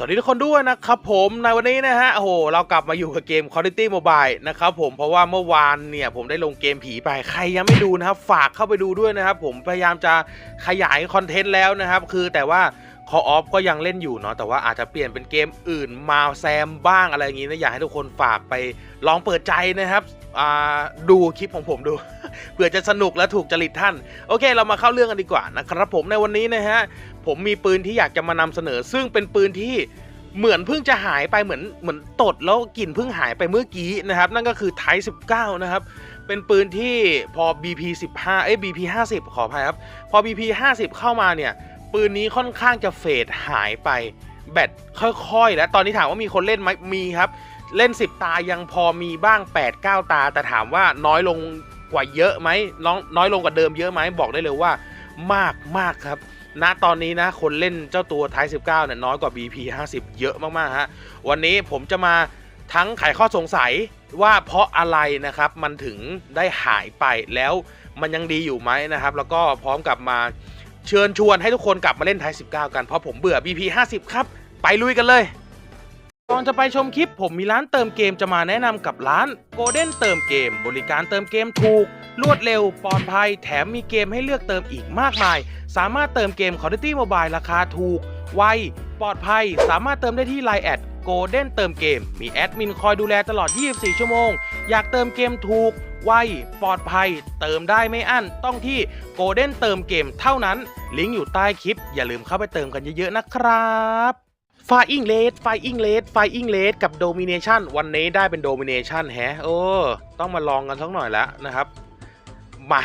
สวัสดีทุกคนด้วยนะครับผมในวันนี้นะฮะโอ้โหเรากลับมาอยู่กับเกม Quality Mobile นะครับผมเพราะว่าเมื่อวานเนี่ยผมได้ลงเกมผีไปใครยังไม่ดูนะครับ ฝากเข้าไปดูด้วยนะครับ ผมพยายามจะขยายคอนเทนต์แล้วนะครับ คือแต่ว่า Call of ก็ยังเล่นอยู่เนาะแต่ว่าอาจจะเปลี่ยนเป็นเกมอื่นมาแซมบ้างอะไรอย่างงี้นะอยากให้ทุกคนฝากไปลองเปิดใจนะครับดูคลิปของผมดูเผื่อจะสนุกและถูกจริตท่าน โอเค เรามาเข้าเรื่องกันดีกว่านะครับผมในวันนี้นะฮะผมมีปืนที่อยากจะมานำเสนอ ซึ่งเป็นปืนที่เหมือนเพิ่งจะหายไปเหมือนเหมือนตดแล้วกลิ่นเพิ่งหายไปเมื่อกี้นะครับ นั่นก็คือไท19 นะครับ เป็นปืนที่พอ BP 15เอ้ย BP 50 ขออภัยครับ พอ BP 50 เข้ามาเนี่ย ปืนนี้ค่อนข้างจะเฟดหายไป แบตค่อยๆ แล้วตอนนี้ถามว่ามีคนเล่นไหมมีครับ เล่น 10 ตายังพอมีบ้าง 8-9 ตา แต่ถามว่าน้อยลงกว่าเยอะไหมน้องน้อยลงกว่าเดิมเยอะไหมบอกได้เลยว่ามากมากครับณตอนนี้นะคนเล่นเจ้าตัวไท19เนี่ยน้อยกว่า BP 50 เยอะมากๆฮะวันนี้ผมจะมาทั้งไขข้อสงสัยว่าเพราะอะไรนะครับมันถึงได้หายไปแล้วมันยังดีอยู่ไหมนะครับ แล้วก็พร้อมกับมา เชิญชวนให้ทุกคนกลับมาเล่นไทย 19 กันเพราะผมเบื่อ BP 50 ครับ ไปลุยกันเลยก่อนจะไปชมคลิปผมมีร้านเติมเกมจะมาแนะนำกับร้าน Golden เติมเกม บริการเติมเกมถูก รวดเร็วปลอดภัย แถมมีเกมให้เลือกเติมอีกมากมาย สามารถเติมเกม Quality Mobile ราคาถูก ไว ปลอดภัย สามารถเติมได้ที่ Line แอด Golden เติมเกม มีแอดมินคอยดูแลตลอด 24 ชั่วโมง อยากเติมเกมถูก ไว ปลอดภัย เติมได้ไม่อั้น ต้องที่ Golden เติมเกมเท่านั้น ลิงก์อยู่ใต้คลิป อย่าลืมเข้าไปเติมกันเยอะๆนะครับไฟอิงเลสไฟอิงเลสไฟอิงเลสกับโดมิเนชันวันนี้ได้เป็นโดมิเนชันแฮะโอ้ต้องมาลองกันสักหน่อยแล้วนะครับ มา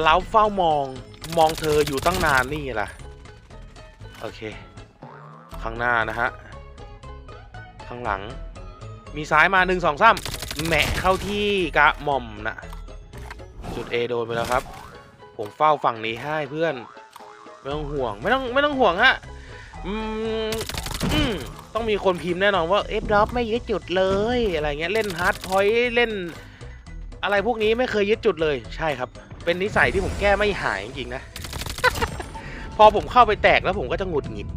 เราเฝ้ามองมองเธออยู่ตั้งนานนี่ล่ะ โอเค ข้างหน้านะฮะ ข้างหลัง มีซ้ายมาหนึ่งสองสามแหมะเข้าที่กระหม่อมนะจุด A โดนไปแล้วครับ ผมเฝ้าฝั่งนี้ให้เพื่อน ไม่ต้องห่วง ไม่ต้องไม่ต้องห่วงฮะอืมอืมต้องมีคนพิมพ์แน่นอนว่าเอฟดรอปไม่ยึดจุดเลยอะไรเงี้ยเล่นฮาร์ดพอยต์เล่น อะไรพวกนี้ไม่เคยยึดจุดเลยใช่ครับ เป็นนิสัยที่ผมแก้ไม่หายจริงๆนะ พอผมเข้าไปแตกแล้วผมก็จะหงุดหงิด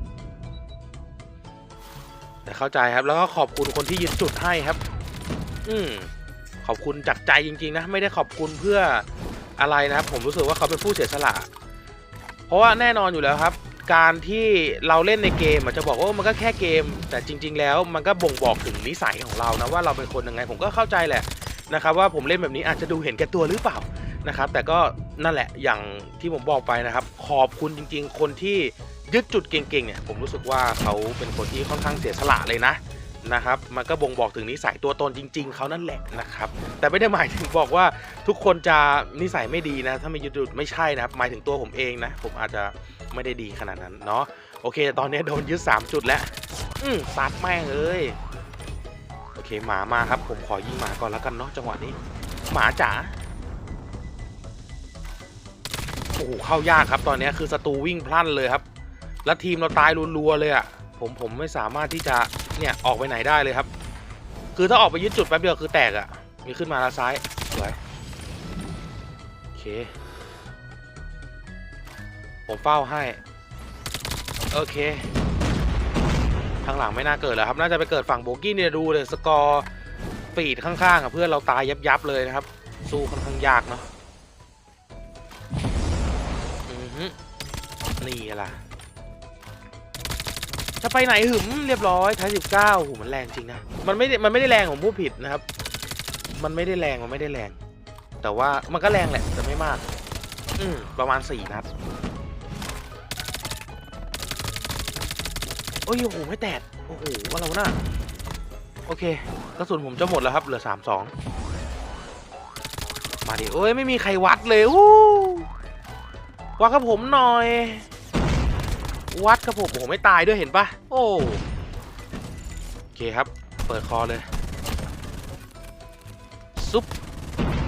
แต่เข้าใจครับแล้วก็ขอบคุณคนที่ยึดจุดให้ครับ อืมขอบคุณจากใจจริง ๆ นะ ไม่ได้ขอบคุณเพื่ออะไรนะครับ ผมรู้สึกว่าเขาเป็นผู้เสียสละ เพราะว่าแน่นอนอยู่แล้วครับ การที่เราเล่นในเกมอาจจะบอกว่ามันก็แค่เกม แต่จริง ๆ แล้วมันก็บ่งบอกถึงนิสัยของเรานะว่าเราเป็นคนยังไง ผมก็เข้าใจแหละนะครับว่าผมเล่นแบบนี้อาจจะดูเห็นแก่ตัวหรือเปล่านะครับ แต่ก็นั่นแหละอย่างที่ผมบอกไปนะครับ ขอบคุณจริง ๆ คนที่ ยึดจุดเก่งๆเนี่ยผมรู้สึกว่าเขาเป็นคนที่ค่อนข้างเสียสละเลยนะนะครับ มันก็บ่งบอกถึงนิสัยตัวตนจริง ๆเขานั่นแหละนะครับ แต่ไม่ได้หมายถึงบอกว่าทุกคนจะนิสัยไม่ดีนะ ถ้าไม่ยึดจุดไม่ใช่นะครับหมายถึงตัวผมเองนะ ผมอาจจะไม่ได้ดีขนาดนั้นเนาะโอเค ตอนนี้โดนยึด3 จุดแล้ว อืมซัดแม่งเอ้ยโอเคหมามาครับ ผมขอยิงหมาก่อนแล้วกันเนาะจังหวะนี้ หมาจ๋าโอ้โหเข้ายากครับตอนนี้คือศัตรูวิ่งพลั่นเลยครับ แล้วทีมเราตายรัวๆเลยอะ่ะผมผมไม่สามารถที่จะเนี่ยออกไปไหนได้เลยครับ คือถ้าออกไปยึดจุดแป๊บเดียวคือแตกอะ่ะมีขึ้นมาล้วซ้ายสวยโอเค ผมเฝ้าให้ โอเค ทางหลังไม่น่าเกิดแล้วครับ น่าจะไปเกิดฝั่งโบกี้เนี่ยดูเลยสกอร์ฟีดข้างๆอะเพื่อนเราตายยับยับๆเลยนะครับ สู้ค่อนข้างยากเนาะอือฮึนี่ล่ะ จะไปไหนหึมเรียบร้อยท้ายสิบเก้าโหมันแรงจริงนะ มันไม่ได้มันไม่ได้แรงผมพูดผิดนะครับ มันไม่ได้แรงมันไม่ได้แรง แต่ว่ามันก็แรงแหละแต่ไม่มาก อืมประมาณสี่นัดโอ้ยโอ้โหไม่แตกโอ้โหว่าเราหน่ะโอเคกระสุนผมจะหมดแล้วครับเหลือสามสองมาดิโอ้ยไม่มีใครวัดเลยอู้วัดกับผมหน่อย วัดกับผมโอ้โหไม่ตายด้วยเห็นปะโอ้โอเคครับ เปิดคอเลย ซุป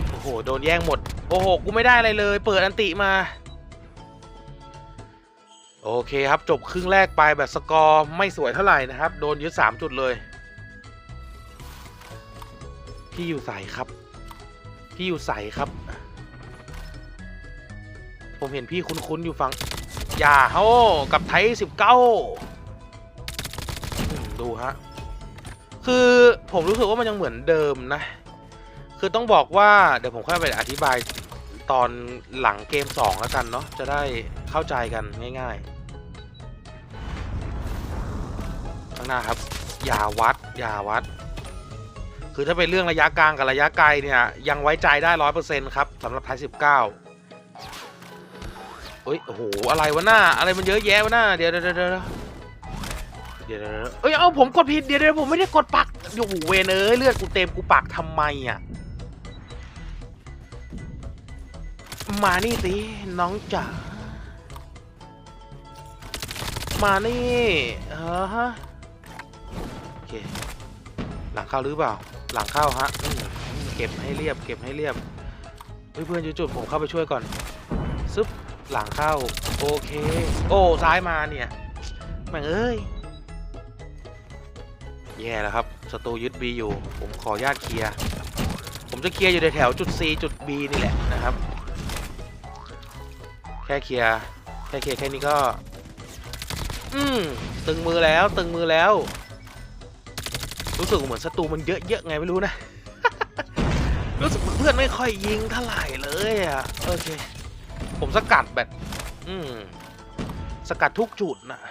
โอ้โหโดนแย่งหมด โอ้โหกูไม่ได้อะไรเลย เปิดอันติมา โอเคครับจบครึ่งแรกไปแบบสกอร์ไม่สวยเท่าไหร่นะครับ โดนยึด3จุดเลย พี่อยู่ใสครับ พี่อยู่ใสครับ ผมเห็นพี่คุ้นๆอยู่ฝั่ง อย่าโฮกับไทยสิบเก้าดูฮะ คือผมรู้สึกว่ามันยังเหมือนเดิมนะ คือต้องบอกว่าเดี๋ยวผมค่อยไปอธิบายตอนหลังเกม 2 แล้วกันเนาะจะได้เข้าใจกันง่ายๆข้างหน้าครับ อย่าวัด อย่าวัด คือถ้าเป็นเรื่องระยะกลางกับระยะไกลเนี่ย ยังไว้ใจได้ร้อยเปอร์เซ็นต์ครับสำหรับไทยสิบเก้า เฮ้ยโอ้โหอะไรวะหน้าอะไรมันเยอะแยะวะหน้าเดี๋ยวเดี๋ยวเดี๋ยวเดี๋ยวเอ้ยเอาผมกดผิดเดี๋ยวเดี๋ยวผมไม่ได้กดปักโอ้โหเวนเอ้ยเลือดกูเต็มกูปักทำไมอะมานี่สิน้องจ๋ามานี่เออฮะโอเคหลังเข้าหรือเปล่า หลังเข้าฮะเก็บให้เรียบเก็บให้เรียบเพื่อนจุดๆผมเข้าไปช่วยก่อนซึบ หลังเข้า โอเค โอ้ซ้ายมาเนี่ยแม่งเอ้ยแย่แล้วครับศัตรูยึด B อยู่ ผมขอญาตเคลียร์ผมจะเคลียร์อยู่ในแถวจุด C จุด B นี่แหละนะครับ แค่เคลียร์แค่เคลียร์แค่นี้ก็ อืมตึงมือแล้วตึงมือแล้ว รู้สึกเหมือนศัตรูมันเยอะๆไงไม่รู้นะรู้สึกเหมือนเพื่อนไม่ค่อยยิงเท่าไหร่เลยอะโอเค ผมสกัดแบบ อืม สกัดทุกจุดนะ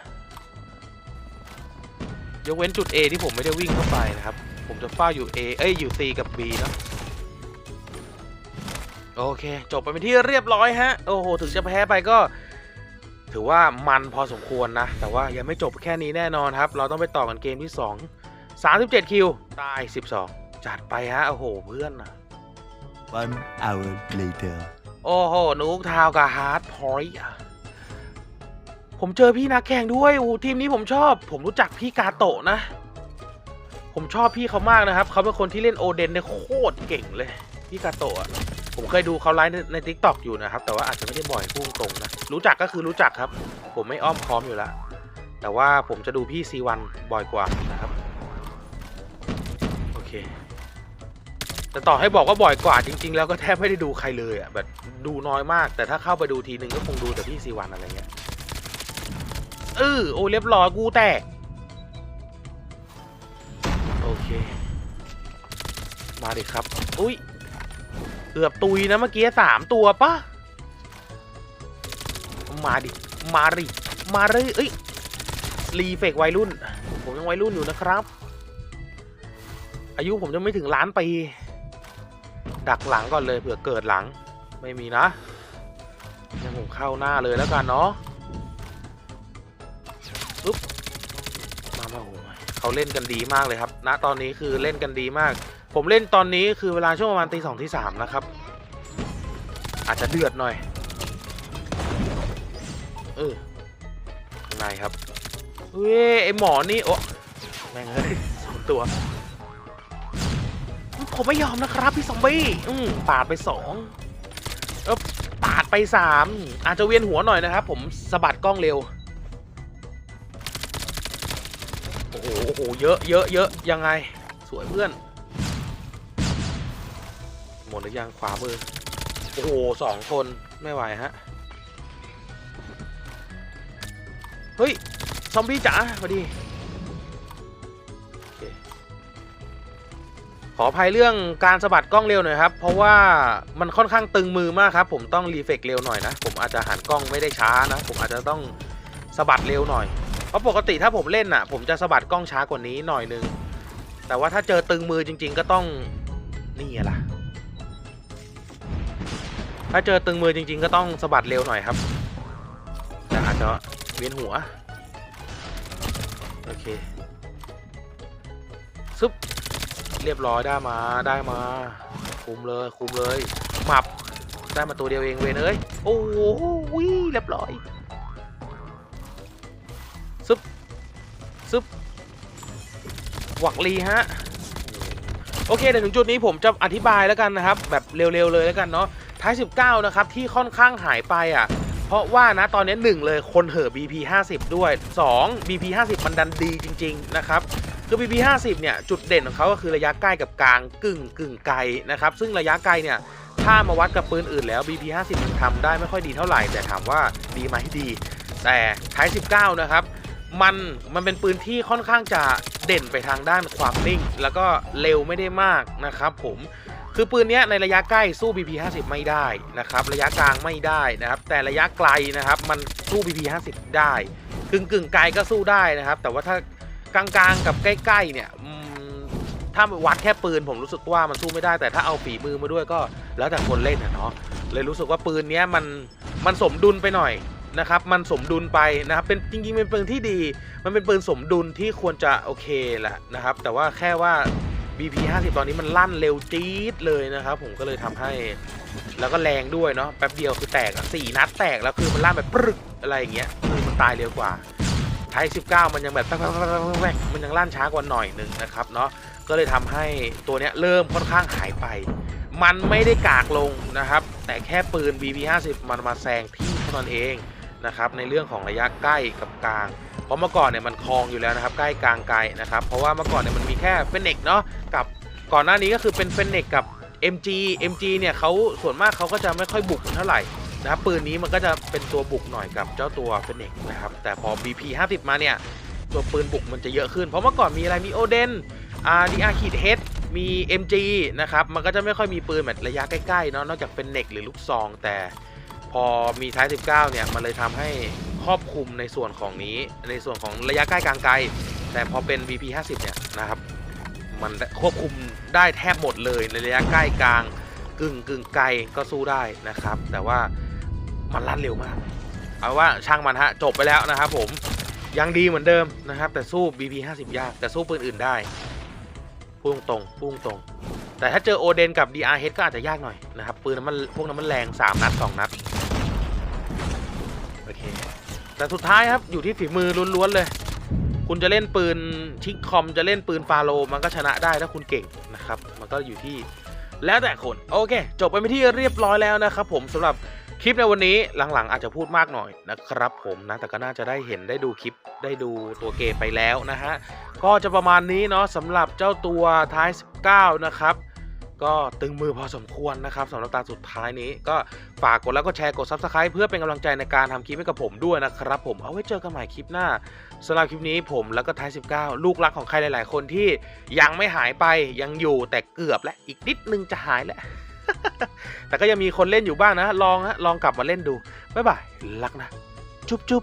ยกเว้นจุด A ที่ผมไม่ได้วิ่งเข้าไปนะครับ ผมจะเฝ้าอยู่ A เอ้ย อยู่ C กับ B เนะโอเค จบไปเป็นที่เรียบร้อยฮะ โอ้โห ถึงจะแพ้ไปก็ ถือว่ามันพอสมควรนะ แต่ว่ายังไม่จบแค่นี้แน่นอนครับ เราต้องไปต่อกันเกมที่ 2 37 คิว ตาย 12 จัดไปฮะ โอ้โห เพื่อนนะ One hour later. โอ้โหนุกทาวกับฮาร์ดพอยต์ผมเจอพี่นักแข่งด้วยโอ้ทีมนี้ผมชอบ ผมรู้จักพี่กาโตะนะ ผมชอบพี่เขามากนะครับ เขาเป็นคนที่เล่นโอเดนได้โคตรเก่งเลย พี่กาโตะผมเคยดูเขาไลฟ์ในในทิกตอกอยู่นะครับ แต่ว่าอาจจะไม่ได้บ่อยพุ่งตรงนะ รู้จักก็คือรู้จักครับ ผมไม่อ้อมค้อมอยู่แล้ว แต่ว่าผมจะดูพี่ซีวันบ่อยกว่านะครับ โอเค แต่ต่อให้บอกว่าบ่อยกว่าจริง ๆ แล้วก็แทบไม่ได้ดูใครเลยอะแบบดูน้อยมาก แต่ถ้าเข้าไปดูทีนึงก็คงดูแต่พี่ซีวันอะไรเงี้ยเออโอ้เรียบร้อยกูแตกโอเค มาดิครับ อุ้ยเกือบตุยนะเมื่อกี้สามตัวปะมาดิ มาดิมาเลยเอ้ยรีเฟกวัยรุ่น ผมยังวัยรุ่นอยู่นะครับ อายุผมจะไม่ถึงล้านปี ดักหลังก่อนเลยเผื่อเกิดหลังไม่มีนะงั้นผมเข้าหน้าเลยแล้วกันเนาะปุ๊บมามาโอ้ยเขาเล่นกันดีมากเลยครับณตอนนี้คือเล่นกันดีมาก ผมเล่นตอนนี้คือเวลาช่วงประมาณตีสองตีสามนะครับ อาจจะเดือดหน่อยเออข้างในครับเว้ยไอหมอนี่โอ้แม่งเฮ้ยสองตัว ผมไม่ยอมนะครับพี่ซอมบี้อืมปาดไปสองเออปาดไปสามอาจจะเวียนหัวหน่อยนะครับ ผมสะบัดกล้องเร็วโอ้โหโอ้โหเยอะเยอะเยอะยังไง สวยเพื่อน หมดหรือยังขวามือโอ้โหสองคนไม่ไหวฮะเฮ้ย ซอมบี้จ๋าพอดี ขออภัยเรื่องการสะบัดกล้องเร็วหน่อยครับ เพราะว่ามันค่อนข้างตึงมือมากครับ ผมต้องรีเฟกเร็วหน่อยนะ ผมอาจจะหันกล้องไม่ได้ช้านะ ผมอาจจะต้องสะบัดเร็วหน่อย เพราะปกติถ้าผมเล่นอะ ผมจะสะบัดกล้องช้ากว่านี้หน่อยนึง แต่ว่าถ้าเจอตึงมือจริง ๆ ก็ต้องนี่ล่ะ ถ้าเจอตึงมือจริง ๆ ก็ต้องสะบัดเร็วหน่อยครับ แต่อาจจะเวียนหัว โอเคซึบ เรียบร้อยได้มาได้มา คุมเลยคุมเลยหมับได้มาตัวเดียวเองเวนเอ้ยโอ้โหวิเรียบร้อยซึบซึบหวักลีฮะโอเคเดี๋ยวถึงจุดนี้ผมจะอธิบายแล้วกันนะครับ แบบเร็วๆเลยแล้วกันเนาะท้าย 19 นะครับ ที่ค่อนข้างหายไปอะ เพราะว่านะตอนนี้หนึ่งเลยคนเห่อ BP 50 ด้วย 2 BP 50 มันดันดีจริง ๆ นะครับ คือ BP 50เนี่ยจุดเด่นของเขาก็คือระยะใกล้กับกลางกึ่งกึ่งไกลนะครับซึ่งระยะไกลเนี่ยถ้ามาวัดกับปืนอื่นแล้ว BP 50มันทำได้ไม่ค่อยดีเท่าไหร่ แต่ถามว่าดีไหมดี แต่ท้าย 19 นะครับ มันมันเป็นปืนที่ค่อนข้างจะเด่นไปทางด้านความนิ่ง แล้วก็เร็วไม่ได้มากนะครับผมคือปืนเนี้ยในระยะใกล้สู้ BP 50ไม่ได้นะครับระยะกลางไม่ได้นะครับแต่ระยะไกลนะครับมันสู้ BP 50ได้กึ่งกึ่งไกลก็สู้ได้นะครับแต่ว่าถ้า กลางๆกับใกล้ๆเนี่ยถ้าวัดแค่ปืนผมรู้สึกว่ามันสู้ไม่ได้แต่ถ้าเอาฝีมือมาด้วยก็ แล้วแต่คนเล่นนะเนาะเลยรู้สึกว่าปืนเนี้ยมันมันสมดุลไปหน่อยนะครับ มันสมดุลไปนะครับเป็นจริงๆเป็นปืนที่ดี มันเป็นปืนสมดุลที่ควรจะโอเคแหละนะครับ แต่ว่าแค่ว่า BP 50 ตอนนี้มันลั่นเร็วจี๊ดเลยนะครับ ผมก็เลยทำให้ แล้วก็แรงด้วยเนาะแป๊บเดียวคือแตกสี่นัดแตกแล้วคือมันลั่นแบบปรึกอะไรอย่างเงี้ยคือมันตายเร็วกว่า ไทย19 มันยังแบบแป๊กๆๆๆมันยังลั่นช้ากว่าหน่อยหนึ่งนะครับเนาะก็เลยทำให้ตัวเนี้ยเริ่มค่อนข้างหายไป มันไม่ได้กากลงนะครับ แต่แค่ปืน BP 50มันมาแซงที่เท่านั้นเองนะครับในเรื่องของระยะใกล้กับกลางเพราะเมื่อก่อนเนี่ยมันคลองอยู่แล้วนะครับ ใกล้กลางไกลนะครับเพราะว่าเมื่อก่อนเนี่ยมันมีแค่เฟนเน็กเนาะกับก่อนหน้านี้ก็คือเป็นเฟนเน็กกับ MG MG เนี่ยเขาส่วนมากเขาก็จะไม่ค่อยบุกเท่าไหร่ นะครับปืนนี้มันก็จะเป็นตัวบุกหน่อยกับเจ้าตัวเฟนเนกนะครับ แต่พอ BP 50 มาเนี่ย ตัวปืนบุกมันจะเยอะขึ้น เพราะเมื่อก่อนมีอะไรมีโอเดนอาร์ดีอาร์ขีดเฮดมี MG นะครับ มันก็จะไม่ค่อยมีปืนแบบระยะใกล้ๆเนาะนอกจากเป็นเน็กหรือลูกซอง แต่พอมีท้าย 19 เนี่ย มันเลยทำให้ครอบคลุมในส่วนของนี้ในส่วนของระยะใกล้กลางไกล แต่พอเป็น VP 50 เนี่ยนะครับ มันควบคุมได้แทบหมดเลยในระยะใกล้กลางกึ่งกึ่งไกลก็สู้ได้นะครับ แต่ว่า มันลั่นเร็วมาก เอาว่าช่างมันฮะจบไปแล้วนะครับผมยังดีเหมือนเดิมนะครับ แต่สู้ BP 50 ยาก แต่สู้ปืนอื่นได้พุ่งตรงพุ่งตรง แต่ถ้าเจอโอเดนกับ DRH ก็อาจจะยากหน่อยนะครับปืนนั้นมันพวกนั้นมันแรง 3 นัด 2 นัดโอเคแต่สุดท้ายครับอยู่ที่ฝีมือล้วนๆเลย คุณจะเล่นปืนชิคคอมจะเล่นปืนฟาโลมันก็ชนะได้ถ้าคุณเก่งนะครับ มันก็อยู่ที่แล้วแต่คน โอเค จบไปเป็นที่เรียบร้อยแล้วนะครับผมสำหรับ คลิปในวันนี้หลังๆ อาจจะพูดมากหน่อยนะครับผมนะแต่ก็น่าจะได้เห็นได้ดูคลิปได้ดูตัวเกมไปแล้วนะฮะก็จะประมาณนี้เนาะสำหรับเจ้าตัวท้าย 19 นะครับก็ตึงมือพอสมควรนะครับสำหรับตาสุดท้ายนี้ ก็ฝากกดแล้วก็แชร์กด Subscribe เพื่อเป็นกำลังใจในการทำคลิปให้กับผมด้วยนะครับผมเอาไว้เจอกันใหม่คลิปหน้าสำหรับคลิปนี้ผมแล้วก็ท้าย 19 ลูกรักของใครหลาย ๆ คนที่ยังไม่หายไปยังอยู่แต่เกือบและอีกนิดนึงจะหายแล้ว แต่ก็ยังมีคนเล่นอยู่บ้างนะ ลองฮะ ลองกลับมาเล่นดู บ๊ายบาย รักนะ จุ๊บจุ๊บ